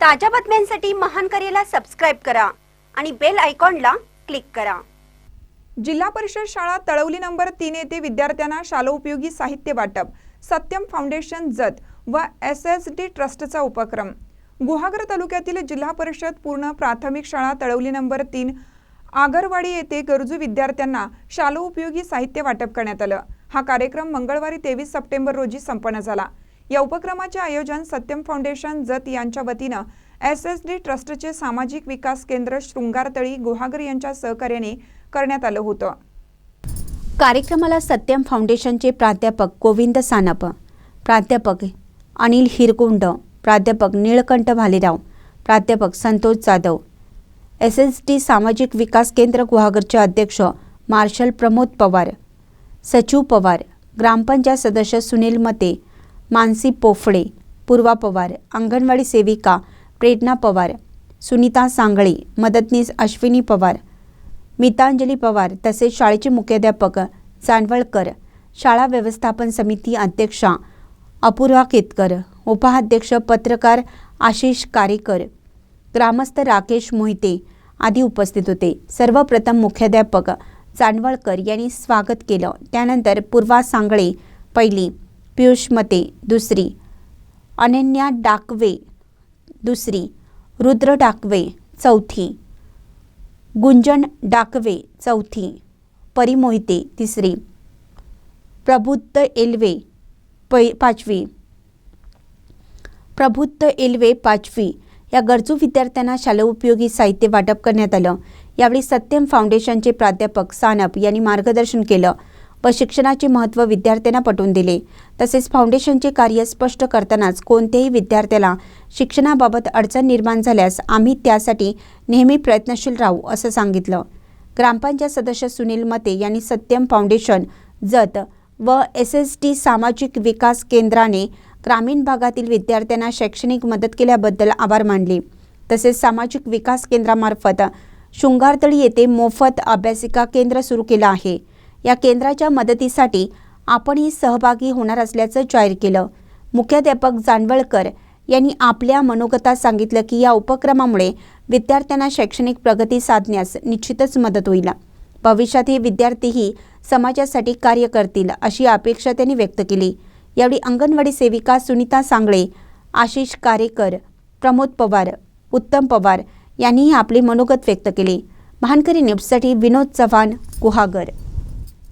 ताज्या बातम्यांसाठी महान करेला सबस्क्राईब करा आणि बेल आयकॉनला क्लिक करा. जिल्हा परिषद शाळा तळवली नंबर तीन येथे विद्यार्थ्यांना शालोपयोगी साहित्य वाटप सत्यम फाउंडेशन जत व एस एस डी ट्रस्टचा उपक्रम. गुहागर तालुक्यातील जिल्हा परिषद पूर्ण प्राथमिक शाळा तळवली नंबर तीन आगरवाडी येथे गरजू विद्यार्थ्यांना शालोपयोगी साहित्य वाटप करण्यात आलं. हा कार्यक्रम मंगळवारी तेवीस सप्टेंबर रोजी संपन्न झाला. या उपक्रमाचे आयोजन सत्यम फाउंडेशन जत यांच्या वतीनं एस एस डी ट्रस्टचे सामाजिक विकास केंद्र शृंगारतळी गुहागर यांच्या सहकार्याने करण्यात आलं होतं. कार्यक्रमाला सत्यम फाउंडेशनचे प्राध्यापक गोविंद सानप प्राध्यापक अनिल हिरकुंड प्राध्यापक निळकंठ भालेराव प्राध्यापक Santosh Jadhav S S D सामाजिक विकास केंद्र गुहागरचे अध्यक्ष मार्शल प्रमोद पवार सचिव पवार ग्रामपंचायत सदस्य सुनील मते मानसी पोफळे पूर्वा पवार अंगणवाडी सेविका प्रेरणा पवार सुनीता सांगळे मदतनीस अश्विनी पवार मितांजली पवार तसेच शाळेचे मुख्याध्यापक चांडवळकर शाळा व्यवस्थापन समिती अध्यक्षा अपूर्वा केतकर उपाध्यक्ष पत्रकार आशिष कारेकर ग्रामस्थ राकेश मोहिते आदी उपस्थित होते. सर्वप्रथम मुख्याध्यापक चांडवळकर यांनी स्वागत केलं. त्यानंतर पूर्वा सांगळे पहिली पियुष मते दुसरी. अनन्या डाकवे दुसरी. रुद्र डाकवे चौथी. गुंजन डाकवे चौथी. परिमोहिते तिसरी. प्रबुद्ध एल्वे पै पाचवी. प्रबुद्ध एल्वे पाचवी. या गरजू विद्यार्थ्यांना शालोपयोगी साहित्य वाटप करण्यात आलं. यावेळी सत्यम फाउंडेशनचे प्राध्यापक सानप यांनी मार्गदर्शन केलं. व शिक्षणाचे महत्त्व विद्यार्थ्यांना पटवून दिले. तसेच फाउंडेशनचे कार्य स्पष्ट करतानाच कोणत्याही विद्यार्थ्याला शिक्षणाबाबत अडचण निर्माण झाल्यास आम्ही त्यासाठी नेहमी प्रयत्नशील राहू असं सांगितलं. ग्रामपंचायत सदस्य सुनील मते यांनी सत्यम फाउंडेशन जत व एस एस टी सामाजिक विकास केंद्राने ग्रामीण भागातील विद्यार्थ्यांना शैक्षणिक मदत केल्याबद्दल आभार मानले. तसेच सामाजिक विकास केंद्रामार्फत शृंगारतळी येथे मोफत अभ्यासिका केंद्र सुरू केलं आहे. या केंद्राच्या मदतीसाठी आपणही सहभागी होणार असल्याचं जाहीर केलं. मुख्याध्यापक जानवळकर यांनी आपल्या मनोगतात सांगितलं की या उपक्रमामुळे विद्यार्थ्यांना शैक्षणिक प्रगती साधण्यास निश्चितच मदत होईल. भविष्यात हे विद्यार्थीही समाजासाठी कार्य करतील अशी अपेक्षा त्यांनी व्यक्त केली. यावेळी अंगणवाडी सेविका सुनीता सांगळे आशिष कारेकर प्रमोद पवार उत्तम पवार यांनीही आपले मनोगत व्यक्त केले. महानकरी न्यूजसाठी विनोद चव्हाण गुहागर.